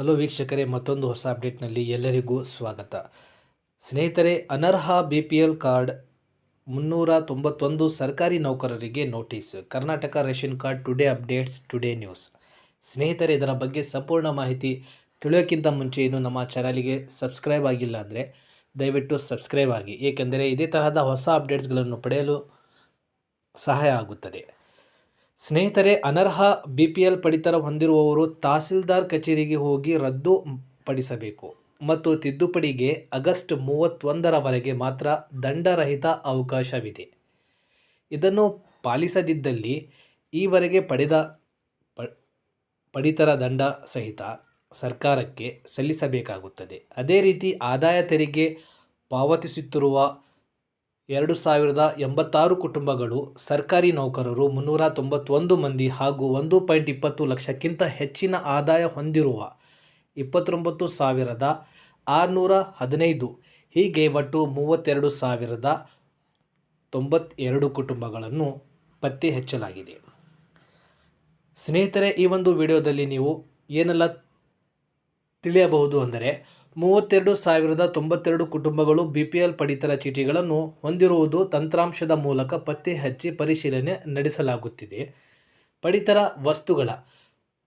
Hello ವೀಕ್ಷಕರೇ, ಮತ್ತೊಂದು ಹೊಸ ಅಪ್ಡೇಟ್ನಲ್ಲಿ ಎಲ್ಲರಿಗೂ ಸ್ವಾಗತ. ಸ್ನೇಹಿತರೆ, ಅನರ್ಹ ಬಿ ಪಿ ಎಲ್ ಕಾರ್ಡ್ ಮುನ್ನೂರ ತೊಂಬತ್ತೊಂದು ಸರ್ಕಾರಿ ನೌಕರರಿಗೆ notice. Karnataka ration card today updates, today news. ಸ್ನೇಹಿತರೆ, ಇದರ ಬಗ್ಗೆ ಸಂಪೂರ್ಣ ಮಾಹಿತಿ ತಿಳಿಯೋಕ್ಕಿಂತ ಮುಂಚೆ ಇನ್ನು ನಮ್ಮ ಚಾನಲಿಗೆ ಸಬ್ಸ್ಕ್ರೈಬ್ ಆಗಿಲ್ಲ ಅಂದರೆ ದಯವಿಟ್ಟು ಸಬ್ಸ್ಕ್ರೈಬ್ ಆಗಿ. ಏಕೆಂದರೆ, ಇದೇ ತರಹದ ಹೊಸ ಅಪ್ಡೇಟ್ಸ್ಗಳನ್ನು ಪಡೆಯಲು ಸಹಾಯ ಆಗುತ್ತದೆ. ಸ್ನೇಹಿತರೆ, ಅನರ್ಹ ಬಿ ಪಿ ಎಲ್ ಪಡಿತರ ಹೊಂದಿರುವವರು ತಹಸೀಲ್ದಾರ್ ಕಚೇರಿಗೆ ಹೋಗಿ ರದ್ದು ಪಡಿಸಬೇಕು ಮತ್ತು ತಿದ್ದುಪಡಿಗೆ ಆಗಸ್ಟ್ ಮೂವತ್ತೊಂದರವರೆಗೆ ಮಾತ್ರ ದಂಡರಹಿತ ಅವಕಾಶವಿದೆ. ಇದನ್ನು ಪಾಲಿಸದಿದ್ದಲ್ಲಿ ಈವರೆಗೆ ಪಡೆದ ಪಡಿತರ ದಂಡ ಸಹಿತ ಸರ್ಕಾರಕ್ಕೆ ಸಲ್ಲಿಸಬೇಕಾಗುತ್ತದೆ. ಅದೇ ರೀತಿ ಆದಾಯ ತೆರಿಗೆ ಪಾವತಿಸುತ್ತಿರುವ ಎರಡು ಸಾವಿರದ ಎಂಬತ್ತಾರು ಕುಟುಂಬಗಳು ಸರ್ಕಾರಿ ನೌಕರರು ಮುನ್ನೂರ ತೊಂಬತ್ತೊಂದು ಮಂದಿ ಹಾಗೂ ಒಂದು ಪಾಯಿಂಟ್ ಇಪ್ಪತ್ತು ಲಕ್ಷಕ್ಕಿಂತ ಹೆಚ್ಚಿನ ಆದಾಯ ಹೊಂದಿರುವ ಇಪ್ಪತ್ತೊಂಬತ್ತು ಸಾವಿರದ ಆರುನೂರ ಹದಿನೈದು. ಹೀಗೆ ಒಟ್ಟು ಮೂವತ್ತೆರಡು ಸಾವಿರದ ತೊಂಬತ್ತೆರಡು ಕುಟುಂಬಗಳನ್ನು ಪತ್ತೆ ಹೆಚ್ಚಲಾಗಿದೆ. ಸ್ನೇಹಿತರೆ, ಈ ಒಂದು ವಿಡಿಯೋದಲ್ಲಿ ನೀವು ಏನೆಲ್ಲ ತಿಳಿಯಬಹುದು ಅಂದರೆ ಮೂವತ್ತೆರಡು ಸಾವಿರದ ತೊಂಬತ್ತೆರಡು ಕುಟುಂಬಗಳು ಬಿ ಪಿ ಎಲ್ ಪಡಿತರ ಚೀಟಿಗಳನ್ನು ಹೊಂದಿರುವುದು ತಂತ್ರಾಂಶದ ಮೂಲಕ ಪತ್ತೆ ಹಚ್ಚಿ ಪರಿಶೀಲನೆ ನಡೆಸಲಾಗುತ್ತಿದೆ. ಪಡಿತರ ವಸ್ತುಗಳ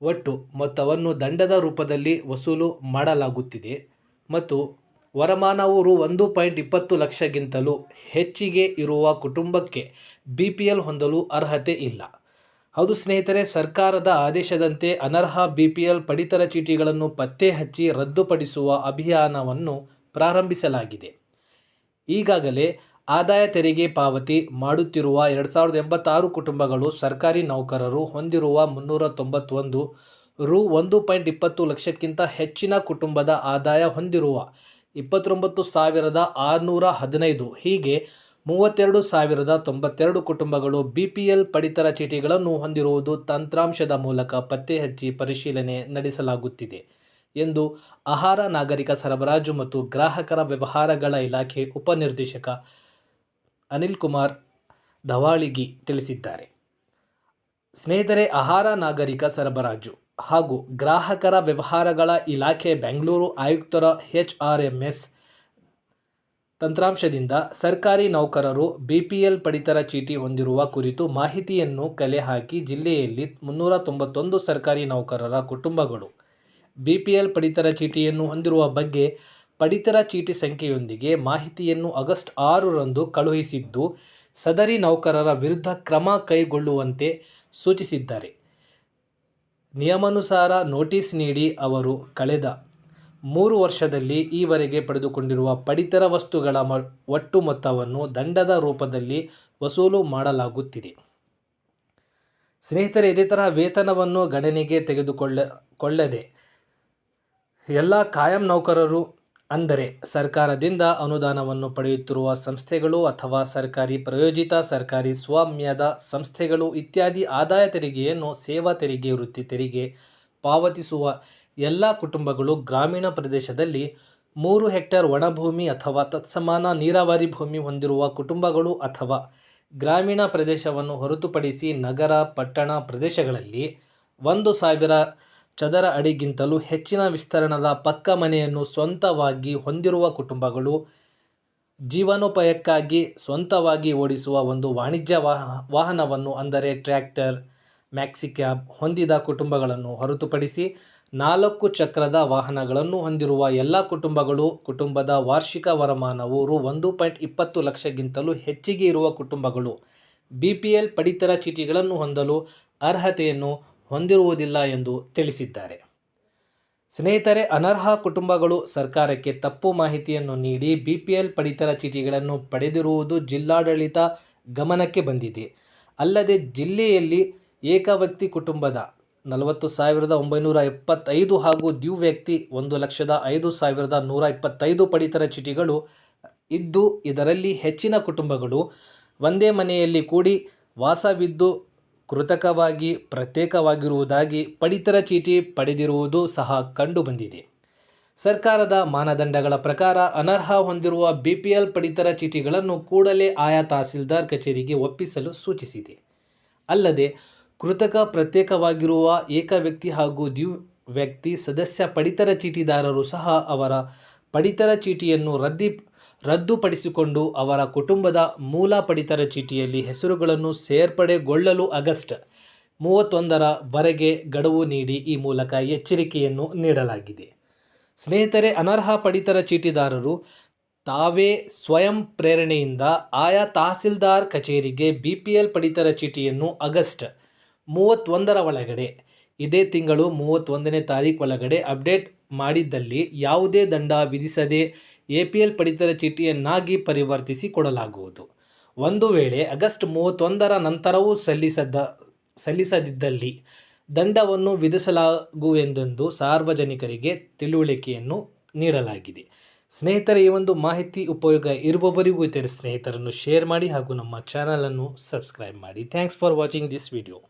ಒಟ್ಟು ಮೊತ್ತವನ್ನು ದಂಡದ ರೂಪದಲ್ಲಿ ವಸೂಲು ಮಾಡಲಾಗುತ್ತಿದೆ ಮತ್ತು ವರಮಾನವು ರು ಒಂದು ಪಾಯಿಂಟ್ ಇಪ್ಪತ್ತು ಲಕ್ಷಗಿಂತಲೂ ಹೆಚ್ಚಿಗೆ ಇರುವ ಕುಟುಂಬಕ್ಕೆ ಬಿ ಪಿ ಎಲ್ ಹೊಂದಲು ಅರ್ಹತೆ ಇಲ್ಲ. ಹೌದು ಸ್ನೇಹಿತರೆ, ಸರ್ಕಾರದ ಆದೇಶದಂತೆ ಅನರ್ಹ ಬಿ ಪಿ ಎಲ್ ಪಡಿತರ ಚೀಟಿಗಳನ್ನು ಪತ್ತೆ ಹಚ್ಚಿ ರದ್ದುಪಡಿಸುವ ಅಭಿಯಾನವನ್ನು ಪ್ರಾರಂಭಿಸಲಾಗಿದೆ. ಈಗಾಗಲೇ ಆದಾಯ ತೆರಿಗೆ ಪಾವತಿ ಮಾಡುತ್ತಿರುವ ಎರಡು ಸಾವಿರದ ಎಂಬತ್ತಾರು ಕುಟುಂಬಗಳು ಸರ್ಕಾರಿ ನೌಕರರು ಹೊಂದಿರುವ ಮುನ್ನೂರ ತೊಂಬತ್ತೊಂದು ರು ಒಂದು ಪಾಯಿಂಟ್ ಇಪ್ಪತ್ತು ಲಕ್ಷಕ್ಕಿಂತ ಹೆಚ್ಚಿನ ಕುಟುಂಬದ ಆದಾಯ ಹೊಂದಿರುವ ಇಪ್ಪತ್ತೊಂಬತ್ತು ಸಾವಿರದ ಆರುನೂರ ಹದಿನೈದು. ಹೀಗೆ ಮೂವತ್ತೆರಡು ಸಾವಿರದ ತೊಂಬತ್ತೆರಡು ಕುಟುಂಬಗಳು ಬಿಪಿಎಲ್ ಪಡಿತರ ಚೀಟಿಗಳನ್ನು ಹೊಂದಿರುವುದು ತಂತ್ರಾಂಶದ ಮೂಲಕ ಪತ್ತೆ ಹಚ್ಚಿ ಪರಿಶೀಲನೆ ನಡೆಸಲಾಗುತ್ತಿದೆ ಎಂದು ಆಹಾರ ನಾಗರಿಕ ಸರಬರಾಜು ಮತ್ತು ಗ್ರಾಹಕರ ವ್ಯವಹಾರಗಳ ಇಲಾಖೆ ಉಪನಿರ್ದೇಶಕ ಅನಿಲ್ ಕುಮಾರ್ ಧವಾಳಿಗಿ ತಿಳಿಸಿದ್ದಾರೆ. ಸ್ನೇಹಿತರೆ, ಆಹಾರ ನಾಗರಿಕ ಸರಬರಾಜು ಹಾಗೂ ಗ್ರಾಹಕರ ವ್ಯವಹಾರಗಳ ಇಲಾಖೆ ಬೆಂಗಳೂರು ಆಯುಕ್ತರ ಎಚ್ ಆರ್ ಎಂ ಎಸ್ ತಂತ್ರಾಂಶದಿಂದ ಸರ್ಕಾರಿ ನೌಕರರು ಬಿಪಿಎಲ್ ಪಡಿತರ ಚೀಟಿ ಹೊಂದಿರುವ ಕುರಿತು ಮಾಹಿತಿಯನ್ನು ಕಲೆ ಹಾಕಿ ಜಿಲ್ಲೆಯಲ್ಲಿ ಮುನ್ನೂರ ತೊಂಬತ್ತೊಂದು ಸರ್ಕಾರಿ ನೌಕರರ ಕುಟುಂಬಗಳು. ಬಿಪಿಎಲ್ ಪಡಿತರ ಚೀಟಿಯನ್ನು ಹೊಂದಿರುವ ಬಗ್ಗೆ ಪಡಿತರ ಚೀಟಿ ಸಂಖ್ಯೆಯೊಂದಿಗೆ ಮಾಹಿತಿಯನ್ನು ಆಗಸ್ಟ್ ಆರರಂದು ಕಳುಹಿಸಿದ್ದು, ಸದರಿ ನೌಕರರ ವಿರುದ್ಧ ಕ್ರಮ ಕೈಗೊಳ್ಳುವಂತೆ ಸೂಚಿಸಿದ್ದಾರೆ. ನಿಯಮಾನುಸಾರ ನೋಟಿಸ್ ನೀಡಿ ಅವರು ಕಳೆದ ಮೂರು ವರ್ಷದಲ್ಲಿ ಈವರೆಗೆ ಪಡೆದುಕೊಂಡಿರುವ ಪಡಿತರ ವಸ್ತುಗಳ ಒಟ್ಟು ಮೊತ್ತವನ್ನು ದಂಡದ ರೂಪದಲ್ಲಿ ವಸೂಲು ಮಾಡಲಾಗುತ್ತಿದೆ. ಸ್ನೇಹಿತರೆ, ಇದೇ ತರಹ ವೇತನವನ್ನು ಗಣನೆಗೆ ತೆಗೆದುಕೊಳ್ಳ, ಕೊಳ್ಳದೆ ಎಲ್ಲ ಕಾಯಂ ನೌಕರರು ಅಂದರೆ ಸರ್ಕಾರದಿಂದ ಅನುದಾನವನ್ನು ಪಡೆಯುತ್ತಿರುವ ಸಂಸ್ಥೆಗಳು ಅಥವಾ ಸರ್ಕಾರಿ ಪ್ರಯೋಜಿತ ಸರ್ಕಾರಿ ಸ್ವಾಮ್ಯದ ಸಂಸ್ಥೆಗಳು ಇತ್ಯಾದಿ ಆದಾಯ ತೆರಿಗೆಯನ್ನು ಸೇವಾ ತೆರಿಗೆ ವೃತ್ತಿ ತೆರಿಗೆ ಪಾವತಿಸುವ ಎಲ್ಲ ಕುಟುಂಬಗಳು ಗ್ರಾಮೀಣ ಪ್ರದೇಶದಲ್ಲಿ ಮೂರು ಹೆಕ್ಟೇರ್ ಒಣಭೂಮಿ ಅಥವಾ ತತ್ಸಮಾನ ನೀರಾವರಿ ಭೂಮಿ ಹೊಂದಿರುವ ಕುಟುಂಬಗಳು ಅಥವಾ ಗ್ರಾಮೀಣ ಪ್ರದೇಶವನ್ನು ಹೊರತುಪಡಿಸಿ ನಗರ, ಪಟ್ಟಣ ಪ್ರದೇಶಗಳಲ್ಲಿ ಒಂದು ಸಾವಿರ ಚದರ ಅಡಿಗಿಂತಲೂ ಹೆಚ್ಚಿನ ವಿಸ್ತರಣದ ಪಕ್ಕ ಮನೆಯನ್ನು ಸ್ವಂತವಾಗಿ ಹೊಂದಿರುವ ಕುಟುಂಬಗಳು ಜೀವನೋಪಾಯಕ್ಕಾಗಿ ಸ್ವಂತವಾಗಿ ಓಡಿಸುವ ಒಂದು ವಾಣಿಜ್ಯ ವಾಹ ವಾಹನವನ್ನು ಅಂದರೆ ಟ್ರ್ಯಾಕ್ಟರ್ ಮ್ಯಾಕ್ಸಿಕ್ಯಾಬ್ ಹೊಂದಿದ ಕುಟುಂಬಗಳನ್ನು ಹೊರತುಪಡಿಸಿ ನಾಲ್ಕು ಚಕ್ರದ ವಾಹನಗಳನ್ನು ಹೊಂದಿರುವ ಎಲ್ಲ ಕುಟುಂಬಗಳು ಕುಟುಂಬದ ವಾರ್ಷಿಕ ವರಮಾನವು ರು ಒಂದು ಪಾಯಿಂಟ್ ಇಪ್ಪತ್ತು ಲಕ್ಷಗಿಂತಲೂ ಹೆಚ್ಚಿಗೆ ಇರುವ ಕುಟುಂಬಗಳು. ಬಿ ಪಿ ಎಲ್ ಪಡಿತರ ಚೀಟಿಗಳನ್ನು ಹೊಂದಲು ಅರ್ಹತೆಯನ್ನು ಹೊಂದಿರುವುದಿಲ್ಲ ಎಂದು ತಿಳಿಸಿದ್ದಾರೆ. ಸ್ನೇಹಿತರೆ, ಅನರ್ಹ ಕುಟುಂಬಗಳು ಸರ್ಕಾರಕ್ಕೆ ತಪ್ಪು ಮಾಹಿತಿಯನ್ನು ನೀಡಿ ಬಿ ಪಿ ಎಲ್ ಪಡಿತರ ಚೀಟಿಗಳನ್ನು ಪಡೆದಿರುವುದು ಜಿಲ್ಲಾಡಳಿತ ಗಮನಕ್ಕೆ ಬಂದಿದೆ. ಅಲ್ಲದೆ ಜಿಲ್ಲೆಯಲ್ಲಿ ಏಕವ್ಯಕ್ತಿ ಕುಟುಂಬದ ನಲವತ್ತು ಸಾವಿರದ ಒಂಬೈನೂರ ಎಪ್ಪತ್ತೈದು ಹಾಗೂ ದ್ವಿವ್ಯಕ್ತಿ ಒಂದು ಲಕ್ಷದ ಐದು ಸಾವಿರದ ನೂರ ಇಪ್ಪತ್ತೈದು ಪಡಿತರ ಚೀಟಿಗಳು ಇದ್ದು ಇದರಲ್ಲಿ ಹೆಚ್ಚಿನ ಕುಟುಂಬಗಳು ಒಂದೇ ಮನೆಯಲ್ಲಿ ಕೂಡಿ ವಾಸವಿದ್ದು ಕೃತಕವಾಗಿ ಪ್ರತ್ಯೇಕವಾಗಿರುವುದಾಗಿ ಪಡಿತರ ಚೀಟಿ ಪಡೆದಿರುವುದು ಸಹ ಕಂಡುಬಂದಿದೆ. ಸರ್ಕಾರದ ಮಾನದಂಡಗಳ ಪ್ರಕಾರ ಅನರ್ಹ ಹೊಂದಿರುವ ಬಿ ಪಿ ಎಲ್ ಪಡಿತರ ಚೀಟಿಗಳನ್ನು ಕೂಡಲೇ ಆಯಾ ತಹಸೀಲ್ದಾರ್ ಕಚೇರಿಗೆ ಒಪ್ಪಿಸಲು ಸೂಚಿಸಿದೆ. ಅಲ್ಲದೆ ಕೃತಕ ಪ್ರತ್ಯೇಕವಾಗಿರುವ ಏಕವ್ಯಕ್ತಿ ಹಾಗೂ ದ್ವಿ ವ್ಯಕ್ತಿ ಸದಸ್ಯ ಪಡಿತರ ಚೀಟಿದಾರರು ಸಹ ಅವರ ಪಡಿತರ ಚೀಟಿಯನ್ನು ರದ್ದಿ ರದ್ದುಪಡಿಸಿಕೊಂಡು ಅವರ ಕುಟುಂಬದ ಮೂಲ ಪಡಿತರ ಚೀಟಿಯಲ್ಲಿ ಹೆಸರುಗಳನ್ನು ಸೇರ್ಪಡೆಗೊಳ್ಳಲು ಆಗಸ್ಟ್ ಮೂವತ್ತೊಂದರ ವರೆಗೆ ಗಡುವು ನೀಡಿ ಈ ಮೂಲಕ ಎಚ್ಚರಿಕೆಯನ್ನು ನೀಡಲಾಗಿದೆ. ಸ್ನೇಹಿತರೆ, ಅನರ್ಹ ಪಡಿತರ ಚೀಟಿದಾರರು ತಾವೇ ಸ್ವಯಂ ಪ್ರೇರಣೆಯಿಂದ ಆಯಾ ತಹಸೀಲ್ದಾರ್ ಕಚೇರಿಗೆ ಬಿ ಪಿ ಎಲ್ ಪಡಿತರ ಚೀಟಿಯನ್ನು ಆಗಸ್ಟ್ ಮೂವತ್ತೊಂದರ ಒಳಗಡೆ. ಇದೇ ತಿಂಗಳು ಮೂವತ್ತೊಂದನೇ ತಾರೀಕು ಒಳಗಡೆ ಅಪ್ಡೇಟ್ ಮಾಡಿದ್ದಲ್ಲಿ ಯಾವುದೇ ದಂಡ ವಿಧಿಸದೆ ಎ ಪಿ ಎಲ್ ಪಡಿತರ ಚೀಟಿಯನ್ನಾಗಿ ಪರಿವರ್ತಿಸಿ ಕೊಡಲಾಗುವುದು. ಒಂದು ವೇಳೆ ಆಗಸ್ಟ್ ಮೂವತ್ತೊಂದರ ನಂತರವೂ ಸಲ್ಲಿಸದ, ಸಲ್ಲಿಸದಿದ್ದಲ್ಲಿ ದಂಡವನ್ನು ವಿಧಿಸಲಾಗುವೆಂದೆಂದು ಸಾರ್ವಜನಿಕರಿಗೆ ತಿಳುವಳಿಕೆಯನ್ನು ನೀಡಲಾಗಿದೆ. ಸ್ನೇಹಿತರೆ, ಈ ಒಂದು ಮಾಹಿತಿ ಉಪಯೋಗ ಇರುವವರಿಗೂ ಇತರ ಸ್ನೇಹಿತರನ್ನು ಶೇರ್ ಮಾಡಿ ಹಾಗೂ ನಮ್ಮ ಚಾನಲನ್ನು ಸಬ್ಸ್ಕ್ರೈಬ್ ಮಾಡಿ. Thanks for watching this video.